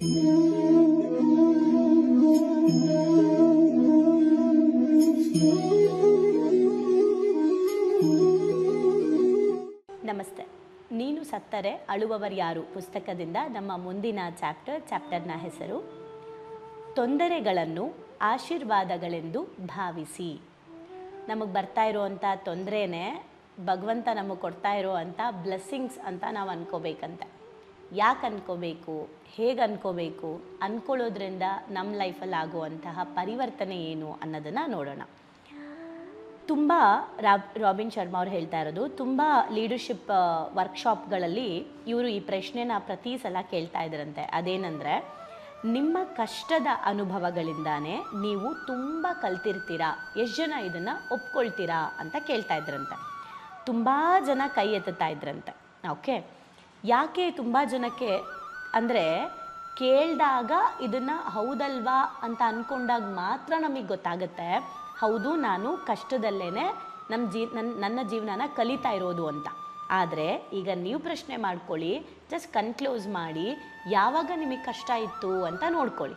ನಮಸ್ತೆ. ನೀನು ಸತ್ತರೆ ಅಳುವವರು ಯಾರು? ಪುಸ್ತಕದಿಂದ ನಮ್ಮ ಮುಂದಿನ ಚಾಪ್ಟರ್, ಚಾಪ್ಟರ್ನ ಹೆಸರು, ತೊಂದರೆಗಳನ್ನು ಆಶೀರ್ವಾದಗಳೆಂದು ಭಾವಿಸಿ. ನಮಗೆ ಬರ್ತಾ ಇರೋವಂಥ ತೊಂದರೆನೇ ಭಗವಂತ ನಮಗೆ ಕೊಡ್ತಾ ಇರೋವಂಥ ಬ್ಲೆಸ್ಸಿಂಗ್ಸ್ ಅಂತ ನಾವು ಅನ್ಕೋಬೇಕಂತೆ. ಯಾಕೆ ಅನ್ಕೋಬೇಕು? ಹೇಗೆ ಅನ್ಕೋಬೇಕು? ಅಂದ್ಕೊಳ್ಳೋದ್ರಿಂದ ನಮ್ಮ ಲೈಫಲ್ಲಿ ಆಗುವಂತಹ ಪರಿವರ್ತನೆ ಏನು ಅನ್ನೋದನ್ನು ನೋಡೋಣ. ತುಂಬ ರಾಬ್, ರಾಬಿನ್ ಶರ್ಮಾ ಅವ್ರು ಹೇಳ್ತಾ ಇರೋದು, ತುಂಬ ಲೀಡರ್ಶಿಪ್ ವರ್ಕ್ಶಾಪ್ಗಳಲ್ಲಿ ಇವರು ಈ ಪ್ರಶ್ನೆನ ಪ್ರತಿ ಸಲ ಕೇಳ್ತಾ ಇದ್ರಂತೆ. ಅದೇನೆಂದರೆ, ನಿಮ್ಮ ಕಷ್ಟದ ಅನುಭವಗಳಿಂದಾನೇ ನೀವು ತುಂಬ ಕಲ್ತಿರ್ತೀರಾ? ಎಷ್ಟು ಜನ ಇದನ್ನು ಒಪ್ಕೊಳ್ತೀರಾ ಅಂತ ಕೇಳ್ತಾ ಇದ್ರಂತೆ. ತುಂಬ ಜನ ಕೈ ಎತ್ತುತ್ತಾ ಇದ್ರಂತೆ. ಓಕೆ? ಯಾಕೆ ತುಂಬ ಜನಕ್ಕೆ ಅಂದರೆ ಕೇಳಿದಾಗ ಇದನ್ನು ಹೌದಲ್ವಾ ಅಂತ ಅಂದ್ಕೊಂಡಾಗ ಮಾತ್ರ ನಮಗೆ ಗೊತ್ತಾಗುತ್ತೆ. ಹೌದು, ನಾನು ಕಷ್ಟದಲ್ಲೇ ನಮ್ಮ ಜೀ ನನ್ನ ನನ್ನ ಜೀವನನ ಕಲಿತಾ ಇರೋದು ಅಂತ. ಆದರೆ ಈಗ ನೀವು ಪ್ರಶ್ನೆ ಮಾಡ್ಕೊಳ್ಳಿ ಜಸ್ಟ್ ಕನ್ಕ್ಲೂಸ್ ಮಾಡಿ, ಯಾವಾಗ ನಿಮಗೆ ಕಷ್ಟ ಇತ್ತು ಅಂತ ನೋಡ್ಕೊಳ್ಳಿ.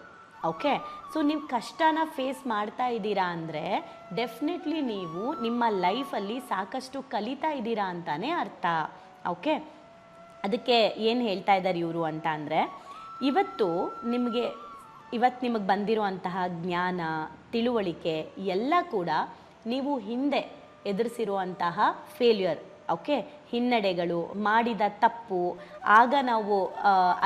ಓಕೆ? ಸೊ ನೀವು ಕಷ್ಟನ ಫೇಸ್ ಮಾಡ್ತಾ ಇದ್ದೀರಾ ಅಂದರೆ ಡೆಫಿನೆಟ್ಲಿ ನೀವು ನಿಮ್ಮ ಲೈಫಲ್ಲಿ ಸಾಕಷ್ಟು ಕಲಿತಾ ಇದ್ದೀರಾ ಅಂತಾನೆ ಅರ್ಥ. ಓಕೆ? ಅದಕ್ಕೆ ಏನು ಹೇಳ್ತಾ ಇದ್ದಾರೆ ಇವರು ಅಂತ ಅಂದರೆ, ಇವತ್ತು ನಿಮಗೆ ಇವತ್ತು ನಿಮಗೆ ಬಂದಿರುವಂತಹ ಜ್ಞಾನ, ತಿಳುವಳಿಕೆ ಎಲ್ಲ ಕೂಡ ನೀವು ಹಿಂದೆ ಎದುರಿಸಿರುವಂತಹ ಫೇಲ್ಯೂರ್ ಓಕೆ ಹಿನ್ನಡೆಗಳು, ಮಾಡಿದ ತಪ್ಪು, ಆಗ ನಾವು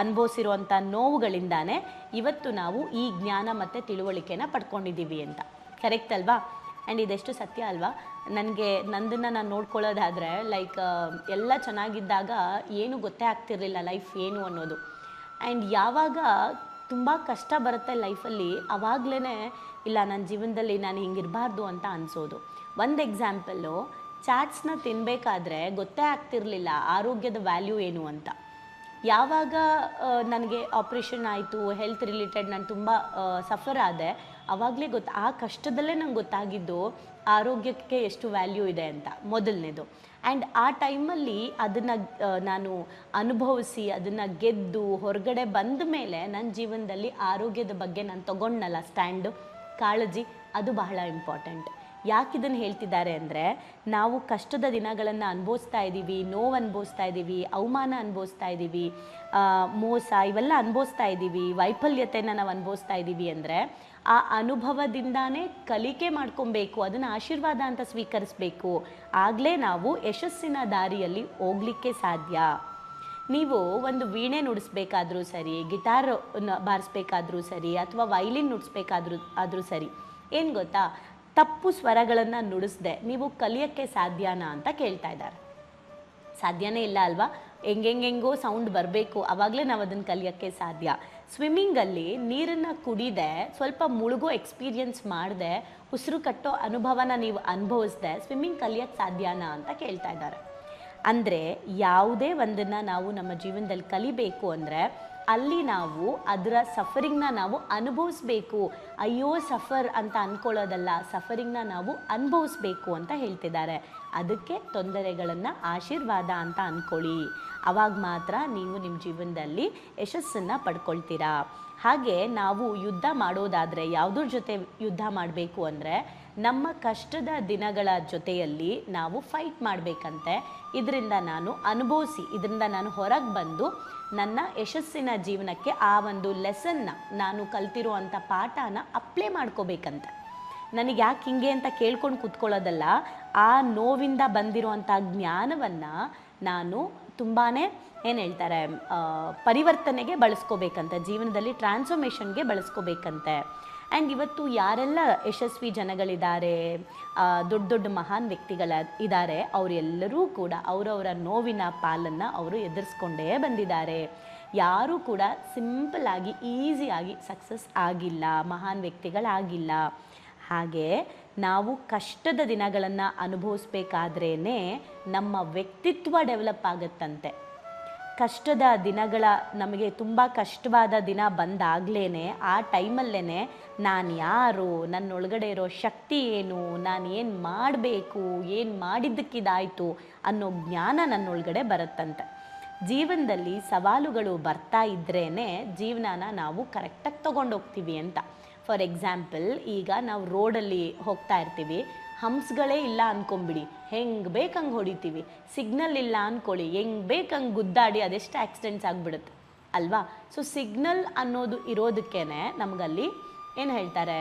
ಅನುಭವಿಸಿರುವಂಥ ನೋವುಗಳಿಂದಾನೇ ಇವತ್ತು ನಾವು ಈ ಜ್ಞಾನ ಮತ್ತು ತಿಳುವಳಿಕೆನ ಪಡ್ಕೊಂಡಿದ್ದೀವಿ ಅಂತ. ಕರೆಕ್ಟ್ ಅಲ್ವಾ? ಆ್ಯಂಡ್ ಇದೆಷ್ಟು ಸತ್ಯ ಅಲ್ವಾ? ನನಗೆ, ನಂದನ್ನು ನಾನು ನೋಡ್ಕೊಳ್ಳೋದಾದರೆ ಲೈಕ್ ಎಲ್ಲ ಚೆನ್ನಾಗಿದ್ದಾಗ ಏನು ಗೊತ್ತೇ ಆಗ್ತಿರ್ಲಿಲ್ಲ ಲೈಫ್ ಏನು ಅನ್ನೋದು. ಆ್ಯಂಡ್ ಯಾವಾಗ ತುಂಬ ಕಷ್ಟ ಬರುತ್ತೆ ಲೈಫಲ್ಲಿ ಆವಾಗಲೇ ಇಲ್ಲ ನನ್ನ ಜೀವನದಲ್ಲಿ ನಾನು ಹಿಂಗಿರಬಾರ್ದು ಅಂತ ಅನಿಸೋದು. ಒಂದು ಎಕ್ಸಾಂಪಲ್ಲು ಚಾಟ್ಸ್ನ ತಿನ್ನಬೇಕಾದ್ರೆ ಗೊತ್ತೇ ಆಗ್ತಿರ್ಲಿಲ್ಲ ಆರೋಗ್ಯದ ವ್ಯಾಲ್ಯೂ ಏನು ಅಂತ. ಯಾವಾಗ ನನಗೆ ಆಪ್ರೇಷನ್ ಆಯಿತು ಹೆಲ್ತ್ ರಿಲೇಟೆಡ್ ನಾನು ತುಂಬ ಸಫರ್ ಆದೆ ಆವಾಗಲೇ ಗೊತ್ತು, ಆ ಕಷ್ಟದಲ್ಲೇ ನಂಗೆ ಗೊತ್ತಾಗಿದ್ದು ಆರೋಗ್ಯಕ್ಕೆ ಎಷ್ಟು ವ್ಯಾಲ್ಯೂ ಇದೆ ಅಂತ, ಮೊದಲನೇದು. ಆ್ಯಂಡ್ ಆ ಟೈಮಲ್ಲಿ ಅದನ್ನು ನಾನು ಅನುಭವಿಸಿ, ಅದನ್ನು ಗೆದ್ದು, ಹೊರಗಡೆ ಬಂದ ಮೇಲೆ ನನ್ನ ಜೀವನದಲ್ಲಿ ಆರೋಗ್ಯದ ಬಗ್ಗೆ ನಾನು ತಗೊಂಡಲ್ಲ ಸ್ಟ್ಯಾಂಡು ಕಾಳಜಿ, ಅದು ಬಹಳ ಇಂಪಾರ್ಟೆಂಟ್ ಯಾಕೆ ಇದನ್ನು ಹೇಳ್ತಿದ್ದಾರೆ ಅಂದರೆ, ನಾವು ಕಷ್ಟದ ದಿನಗಳನ್ನು ಅನುಭವಿಸ್ತಾ ಇದ್ದೀವಿ ನೋವು ಅನುಭವಿಸ್ತಾ ಇದ್ದೀವಿ ಅವಮಾನ ಅನುಭವಿಸ್ತಾ ಇದ್ದೀವಿ ಮೋಸ ಇವೆಲ್ಲ ಅನುಭವಿಸ್ತಾ ಇದ್ದೀವಿ ವೈಫಲ್ಯತೆನ ನಾವು ಅನುಭವಿಸ್ತಾ ಇದ್ದೀವಿ ಅಂದರೆ, ಆ ಅನುಭವದಿಂದಾನೇ ಕಲಿಕೆ ಮಾಡ್ಕೊಬೇಕು, ಅದನ್ನು ಆಶೀರ್ವಾದ ಅಂತ ಸ್ವೀಕರಿಸಬೇಕು. ಆಗಲೇ ನಾವು ಯಶಸ್ಸಿನ ದಾರಿಯಲ್ಲಿ ಹೋಗ್ಲಿಕ್ಕೆ ಸಾಧ್ಯ. ನೀವು ಒಂದು ವೀಣೆ ನುಡಿಸ್ಬೇಕಾದ್ರೂ ಸರಿ, ಗಿಟಾರ್ ಬಾರಿಸ್ಬೇಕಾದ್ರೂ ಸರಿ, ಅಥವಾ ವೈಲಿನ್ ನುಡಿಸ್ಬೇಕಾದ್ರೂ ಆದರೂ ಸರಿ, ಏನು ಗೊತ್ತಾ? ತಪ್ಪು ಸ್ವರಗಳನ್ನು ನುಡಿಸ್ದೆ. ನೀವು ಕಲಿಯೋಕ್ಕೆ ಸಾಧ್ಯನಾ ಅಂತ ಕೇಳ್ತಾ ಇದ್ದಾರೆ. ಸಾಧ್ಯನೇ ಇಲ್ಲ ಅಲ್ವಾ? ಹೆಂಗೆಂಗೆಂಗೋ ಸೌಂಡ್ ಬರಬೇಕು. ಆವಾಗಲೇ ನಾವು ಅದನ್ನು ಕಲಿಯೋಕ್ಕೆ ಸಾಧ್ಯ. ಸ್ವಿಮ್ಮಿಂಗಲ್ಲಿ ನೀರನ್ನು ಕುಡಿದೆ, ಸ್ವಲ್ಪ ಮುಳುಗೋ ಎಕ್ಸ್ಪೀರಿಯನ್ಸ್ ಮಾಡಿದೆ, ಉಸಿರು ಕಟ್ಟೋ ಅನುಭವನ ನೀವು ಅನುಭವಿಸ್ದೆ ಸ್ವಿಮ್ಮಿಂಗ್ ಕಲಿಯೋಕ್ಕೆ ಸಾಧ್ಯನಾ ಅಂತ ಕೇಳ್ತಾ ಇದ್ದಾರೆ. ಅಂದರೆ ಯಾವುದೇ ಒಂದನ್ನು ನಾವು ನಮ್ಮ ಜೀವನದಲ್ಲಿ ಕಲಿಬೇಕು ಅಂದರೆ ಅಲ್ಲಿ ನಾವು ಅದರ ಸಫರಿಂಗ್ನ ನಾವು ಅನುಭವಿಸ್ಬೇಕು. ಅಯ್ಯೋ ಸಫರ್ ಅಂತ ಅಂದ್ಕೊಳ್ಳೋದಲ್ಲ ಸಫರಿಂಗ್ನ ನಾವು ಅನುಭವಿಸ್ಬೇಕು ಅಂತ ಹೇಳ್ತಿದ್ದಾರೆ. ಅದಕ್ಕೆ ತೊಂದರೆಗಳನ್ನು ಆಶೀರ್ವಾದ ಅಂತ ಅಂದ್ಕೊಳ್ಳಿ ಅವಾಗ ಮಾತ್ರ ನೀವು ನಿಮ್ಮ ಜೀವನದಲ್ಲಿ ಯಶಸ್ಸನ್ನು ಪಡ್ಕೊಳ್ತೀರಾ. ಹಾಗೆ ನಾವು ಯುದ್ಧ ಮಾಡೋದಾದರೆ ಯಾವುದ್ರ ಜೊತೆ ಯುದ್ಧ ಮಾಡಬೇಕು ಅಂದರೆ ನಮ್ಮ ಕಷ್ಟದ ದಿನಗಳ ಜೊತೆಯಲ್ಲಿ ನಾವು ಫೈಟ್ ಮಾಡಬೇಕಂತೆ. ಇದರಿಂದ ನಾನು ಅನುಭವಿಸಿ, ಇದರಿಂದ ನಾನು ಹೊರಗೆ ಬಂದು ನನ್ನ ಯಶಸ್ಸಿನ ಜೀವನಕ್ಕೆ ಆ ಒಂದು ಲೆಸನ್ನ ನಾನು ಕಲ್ತಿರುವಂಥ ಪಾಠನ ಅಪ್ಲೈ ಮಾಡ್ಕೋಬೇಕಂತೆ. ನನಗೆ ಯಾಕೆ ಹಿಂಗೆ ಅಂತ ಕೇಳ್ಕೊಂಡು ಕೂತ್ಕೊಳ್ಳೋದಲ್ಲ, ಆ ನೋವಿಂದ ಬಂದಿರುವಂಥ ಜ್ಞಾನವನ್ನು ನಾನು ತುಂಬಾ ಏನು ಹೇಳ್ತಾರೆ ಪರಿವರ್ತನೆಗೆ ಬಳಸ್ಕೋಬೇಕಂತೆ, ಜೀವನದಲ್ಲಿ ಟ್ರಾನ್ಸ್ಫಾರ್ಮೇಷನ್ಗೆ ಬಳಸ್ಕೋಬೇಕಂತೆ. ಆ್ಯಂಡ್ ಇವತ್ತು ಯಾರೆಲ್ಲ ಯಶಸ್ವಿ ಜನಗಳಿದ್ದಾರೆ ದೊಡ್ಡ ದೊಡ್ಡ ಮಹಾನ್ ವ್ಯಕ್ತಿಗಳ ಇದ್ದಾರೆ, ಅವರೆಲ್ಲರೂ ಕೂಡ ಅವರವರ ನೋವಿನ ಪಾಲನ್ನು ಅವರು ಎದುರಿಸ್ಕೊಂಡೇ ಬಂದಿದ್ದಾರೆ. ಯಾರೂ ಕೂಡ ಸಿಂಪಲ್ ಆಗಿ ಈಸಿಯಾಗಿ ಸಕ್ಸಸ್ ಆಗಿಲ್ಲ, ಮಹಾನ್ ವ್ಯಕ್ತಿಗಳಾಗಿಲ್ಲ. ಹಾಗೆ ನಾವು ಕಷ್ಟದ ದಿನಗಳನ್ನು ಅನುಭವಿಸ್ಬೇಕಾದ್ರೇ ನಮ್ಮ ವ್ಯಕ್ತಿತ್ವ ಡೆವಲಪ್ ಆಗುತ್ತಂತೆ. ಕಷ್ಟದ ದಿನಗಳ ನಮಗೆ ತುಂಬ ಕಷ್ಟವಾದ ದಿನ ಬಂದಾಗಲೇ ಆ ಟೈಮಲ್ಲೇ ನಾನು ಯಾರು, ನನ್ನೊಳಗಡೆ ಇರೋ ಶಕ್ತಿ ಏನು, ನಾನು ಏನು ಮಾಡಬೇಕು, ಏನು ಮಾಡಿದ್ದಕ್ಕಿದಾಯಿತು ಅನ್ನೋ ಜ್ಞಾನ ನನ್ನೊಳಗಡೆ ಬರುತ್ತಂತೆ. ಜೀವನದಲ್ಲಿ ಸವಾಲುಗಳು ಬರ್ತಾ ಇದ್ರೇ ಜೀವನನ ನಾವು ಕರೆಕ್ಟಾಗಿ ತೊಗೊಂಡೋಗ್ತೀವಿ ಅಂತ. ಫಾರ್ ಎಕ್ಸಾಂಪಲ್ ಈಗ ನಾವು ರೋಡಲ್ಲಿ ಹೋಗ್ತಾ ಇರ್ತೀವಿ. ಹಂಪ್ಸ್ಗಳೇ ಇಲ್ಲ ಅನ್ಕೊಂಬಿಡಿ. ಹೆಂಗೆ ಹಂಗೆ ಹೊಡಿತೀವಿ. ಸಿಗ್ನಲ್ ಇಲ್ಲ ಅಂದ್ಕೊಳ್ಳಿ ಹೆಂಗೆ ಹಂಗೆ ಗುದ್ದಾಡಿ ಅದೆಷ್ಟು ಆಕ್ಸಿಡೆಂಟ್ಸ್ ಆಗಿಬಿಡುತ್ತೆ. ಅಲ್ವಾ? ಸೊ ಸಿಗ್ನಲ್ ಅನ್ನೋದು ಇರೋದಕ್ಕೇನೆ ನಮಗಲ್ಲಿ ಏನು ಹೇಳ್ತಾರೆ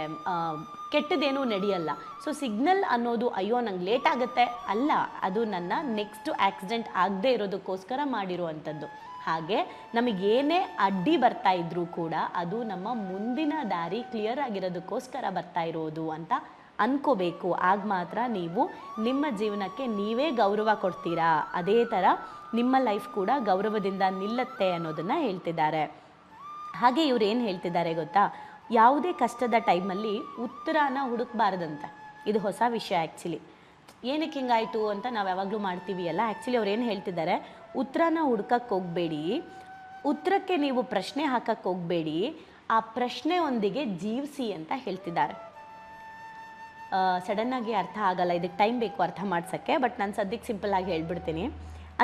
ಕೆಟ್ಟದೇನೂ ನಡೆಯಲ್ಲ. ಸೊ ಸಿಗ್ನಲ್ ಅನ್ನೋದು ಅಯ್ಯೋ, ನಂಗೆ ಲೇಟ್ ಆಗುತ್ತೆ. ಅಲ್ಲ, ಅದು ನನ್ನ ನೆಕ್ಸ್ಟ್ ಆಕ್ಸಿಡೆಂಟ್ ಆಗದೆ ಇರೋದಕ್ಕೋಸ್ಕರ ಮಾಡಿರುವಂಥದ್ದು. ಹಾಗೆ ನಮಗೇನೇ ಅಡ್ಡಿ ಬರ್ತಾ ಇದ್ರೂ ಕೂಡ ಅದು ನಮ್ಮ ಮುಂದಿನ ದಾರಿ ಕ್ಲಿಯರ್ ಆಗಿರೋದಕ್ಕೋಸ್ಕರ ಬರ್ತಾ ಇರೋದು ಅಂತ ಅನ್ಕೋಬೇಕು. ಆಗ ಮಾತ್ರ ನೀವು ನಿಮ್ಮ ಜೀವನಕ್ಕೆ ನೀವೇ ಗೌರವ ಕೊಡ್ತೀರಾ. ಅದೇ ಥರ ನಿಮ್ಮ ಲೈಫ್ ಕೂಡ ಗೌರವದಿಂದ ನಿಲ್ಲತ್ತೆ ಅನ್ನೋದನ್ನು ಹೇಳ್ತಿದ್ದಾರೆ. ಹಾಗೆ ಇವ್ರು ಏನು ಹೇಳ್ತಿದ್ದಾರೆ ಗೊತ್ತಾ? ಯಾವುದೇ ಕಷ್ಟದ ಟೈಮಲ್ಲಿ ಉತ್ತರನ ಹುಡುಕ್ಬಾರ್ದಂತೆ. ಇದು ಹೊಸ ವಿಷಯ ಆ್ಯಕ್ಚುಲಿ ಏನಕ್ಕೆ ಹಿಂಗಾಯಿತು ಅಂತ ನಾವು ಯಾವಾಗಲೂ ಮಾಡ್ತೀವಿ ಅಲ್ಲ? ಆ್ಯಕ್ಚುಲಿ ಅವ್ರು ಏನು ಹೇಳ್ತಿದ್ದಾರೆ? ಉತ್ತರನ ಹುಡ್ಕಕ್ಕೆ ಹೋಗಬೇಡಿ. ಉತ್ತರಕ್ಕೆ ನೀವು ಪ್ರಶ್ನೆ ಹಾಕಕ್ಕೆ ಹೋಗಬೇಡಿ. ಆ ಪ್ರಶ್ನೆಯೊಂದಿಗೆ ಜೀವಿಸಿ ಅಂತ ಹೇಳ್ತಿದ್ದಾರೆ. ಸಡನ್ನಾಗಿ ಅರ್ಥ ಆಗಲ್ಲ. ಇದಕ್ಕೆ ಟೈಮ್ ಬೇಕು ಅರ್ಥ ಮಾಡ್ಸೋಕ್ಕೆ ಬಟ್ ನಾನು ಸದ್ಯಕ್ಕೆ ಸಿಂಪಲ್ಲಾಗಿ ಹೇಳ್ಬಿಡ್ತೀನಿ.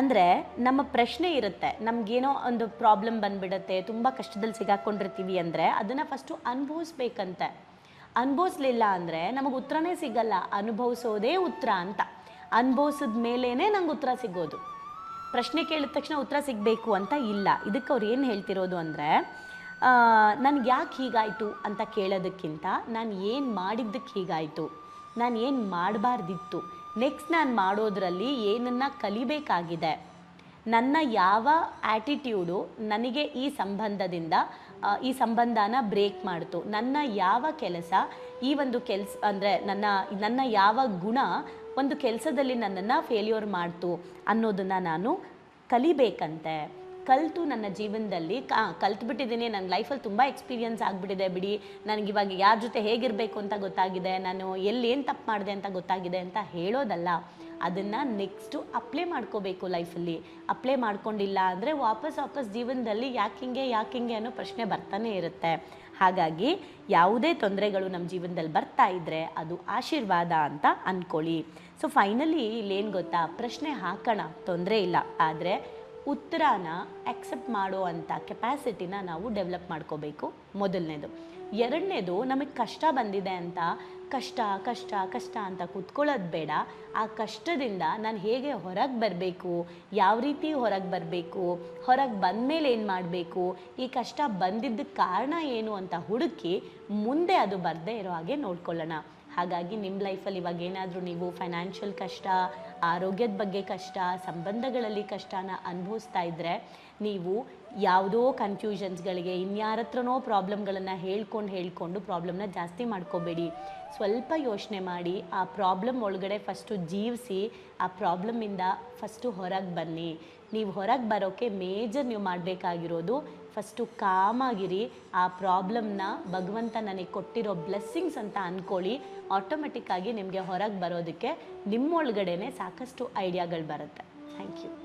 ಅಂದರೆ ನಮ್ಮ ಪ್ರಶ್ನೆ ಇರುತ್ತೆ. ನಮಗೇನೋ ಒಂದು ಪ್ರಾಬ್ಲಮ್ ಬಂದುಬಿಡುತ್ತೆ, ತುಂಬ ಕಷ್ಟದಲ್ಲಿ ಸಿಗಾಕೊಂಡಿರ್ತೀವಿ ಅಂದರೆ ಅದನ್ನು ಫಸ್ಟು ಅನುಭವಿಸ್ಬೇಕಂತೆ. ಅನುಭವಿಸ್ಲಿಲ್ಲ ಅಂದರೆ ನಮಗೆ ಉತ್ತರನೇ ಸಿಗಲ್ಲ. ಅನುಭವಿಸೋದೇ ಉತ್ತರ ಅಂತ. ಅನುಭವಿಸಿದ ಮೇಲೇ ನಂಗೆ ಉತ್ತರ ಸಿಗೋದು. ಪ್ರಶ್ನೆ ಕೇಳಿದ ತಕ್ಷಣ ಉತ್ತರ ಸಿಗಬೇಕು ಅಂತ ಇಲ್ಲ. ಇದಕ್ಕೆ ಅವ್ರು ಏನು ಹೇಳ್ತಿರೋದು ಅಂದರೆ ನನಗೆ ಯಾಕೆ ಹೀಗಾಯಿತು ಅಂತ ಕೇಳೋದಕ್ಕಿಂತ ನಾನು ಏನು ಮಾಡಿದ್ದಕ್ಕೆ ಹೀಗಾಯಿತು? ನಾನು ಏನು ಮಾಡಬಾರ್ದಿತ್ತು? ನೆಕ್ಸ್ಟ್ ನಾನು ಮಾಡೋದ್ರಲ್ಲಿ ಏನನ್ನು ಕಲಿಬೇಕಾಗಿದೆ? ನನ್ನ ಯಾವ ಆ್ಯಟಿಟ್ಯೂಡು ನನಗೆ ಈ ಸಂಬಂಧದಿಂದ ಈ ಸಂಬಂಧನ ಬ್ರೇಕ್ ಮಾಡ್ತು? ನನ್ನ ಯಾವ ಕೆಲಸ, ಈ ಒಂದು ಕೆಲಸ, ಅಂದರೆ ನನ್ನ ನನ್ನ ಯಾವ ಗುಣ ಒಂದು ಕೆಲಸದಲ್ಲಿ ನನ್ನನ್ನು ಫೇಲ್ಯೂರ್ ಮಾಡ್ತು ಅನ್ನೋದನ್ನು ನಾನು ಕಲಿಬೇಕಂತೆ. ಕಲಿತು ನನ್ನ ಜೀವನದಲ್ಲಿ ಕಲ್ತ್ಬಿಟ್ಟಿದ್ದೀನಿ. ನನ್ನ ಲೈಫಲ್ಲಿ ತುಂಬ ಎಕ್ಸ್ಪೀರಿಯನ್ಸ್ ಆಗಿಬಿಟ್ಟಿದೆ ಬಿಡಿ. ನನಗೆ ಇವಾಗ ಯಾರ ಜೊತೆ ಹೇಗಿರಬೇಕು ಅಂತ ಗೊತ್ತಾಗಿದೆ. ನಾನು ಎಲ್ಲಿ ಏನು ತಪ್ಪು ಮಾಡಿದೆ ಅಂತ ಗೊತ್ತಾಗಿದೆ ಅಂತ ಹೇಳೋದಲ್ಲ. ಅದನ್ನು ನೆಕ್ಸ್ಟು ಅಪ್ಲೈ ಮಾಡ್ಕೋಬೇಕು ಲೈಫಲ್ಲಿ ಅಪ್ಲೈ ಮಾಡ್ಕೊಂಡಿಲ್ಲ ಅಂದರೆ ವಾಪಸ್ ವಾಪಸ್ ಜೀವನದಲ್ಲಿ ಯಾಕೆ ಹಿಂಗೆ ಯಾಕೆ ಹಿಂಗೆ ಅನ್ನೋ ಪ್ರಶ್ನೆ ಬರ್ತಾನೆ ಇರುತ್ತೆ. ಹಾಗಾಗಿ ಯಾವುದೇ ತೊಂದರೆಗಳು ನಮ್ಮ ಜೀವನದಲ್ಲಿ ಬರ್ತಾ ಇದ್ದರೆ ಅದು ಆಶೀರ್ವಾದ ಅಂತ ಅಂದ್ಕೊಳ್ಳಿ ಸೊ ಫೈನಲಿ ಇಲ್ಲೇನು ಗೊತ್ತಾ? ಪ್ರಶ್ನೆ ಹಾಕೋಣ. ತೊಂದರೆ ಇಲ್ಲ. ಆದರೆ ಉತ್ತರನ ಆಕ್ಸೆಪ್ಟ್ ಮಾಡೋ ಅಂಥ ಕೆಪಾಸಿಟಿನ ನಾವು ಡೆವಲಪ್ ಮಾಡ್ಕೋಬೇಕು. ಮೊದಲನೇದು. ಎರಡನೇದು ನಮಗೆ ಕಷ್ಟ ಬಂದಿದೆ ಅಂತ, ಕಷ್ಟ ಕಷ್ಟ ಕಷ್ಟ ಅಂತ ಕೂತ್ಕೊಳ್ಳೋದು ಬೇಡ. ಆ ಕಷ್ಟದಿಂದ ನಾನು ಹೇಗೆ ಹೊರಗೆ ಬರಬೇಕು? ಯಾವ ರೀತಿ ಹೊರಗೆ ಬರಬೇಕು? ಹೊರಗೆ ಬಂದ ಮೇಲೆ ಏನು ಮಾಡಬೇಕು? ಈ ಕಷ್ಟ ಬಂದಿದ್ದ ಕಾರಣ ಏನು ಅಂತ ಹುಡುಕಿ ಮುಂದೆ ಅದು ಬರದೇ ಇರೋ ಹಾಗೆ ನೋಡ್ಕೊಳ್ಳೋಣ. ಹಾಗಾಗಿ ನಿಮ್ಮ ಲೈಫಲ್ಲಿ ಇವಾಗ ಏನಾದರೂ ನೀವು ಫೈನಾನ್ಷಿಯಲ್ ಕಷ್ಟ, ಆರೋಗ್ಯದ ಬಗ್ಗೆ ಕಷ್ಟ, ಸಂಬಂಧಗಳಲ್ಲಿ ಕಷ್ಟನ ಅನುಭವಿಸ್ತಾ ಇದ್ದರೆ ನೀವು ಯಾವುದೋ ಕನ್ಫ್ಯೂಷನ್ಸ್ಗಳಿಗೆ ಇನ್ಯಾರ ಹತ್ರನೋ ಪ್ರಾಬ್ಲಮ್ಗಳನ್ನು ಹೇಳ್ಕೊಂಡು ಹೇಳ್ಕೊಂಡು ಪ್ರಾಬ್ಲಮ್ನ ಜಾಸ್ತಿ ಮಾಡ್ಕೋಬೇಡಿ. ಸ್ವಲ್ಪ ಯೋಚನೆ ಮಾಡಿ ಆ ಪ್ರಾಬ್ಲಮ್ ಒಳಗಡೆ ಫಸ್ಟು ಜೀವಿಸಿ, ಆ ಪ್ರಾಬ್ಲಮಿಂದ ಫಸ್ಟು ಹೊರಗೆ ಬನ್ನಿ. ನೀವು ಹೊರಗೆ ಬರೋಕ್ಕೆ ಮೇಜರ್ ನೀವು ಮಾಡಬೇಕಾಗಿರೋದು ಫಸ್ಟು ಕಾಮಾಗಿರಿ, ಆ ಪ್ರಾಬ್ಲಮ್ನ ಭಗವಂತ ನನಗೆ ಕೊಟ್ಟಿರೋ ಬ್ಲೆಸ್ಸಿಂಗ್ಸ್ ಅಂತ ಅಂದ್ಕೊಳ್ಳಿ ಆಟೋಮೆಟಿಕ್ಕಾಗಿ ನಿಮಗೆ ಹೊರಗೆ ಬರೋದಕ್ಕೆ ನಿಮ್ಮೊಳಗಡೆ ಸಾಕಷ್ಟು ಐಡಿಯಾಗಳು ಬರುತ್ತೆ. Thank you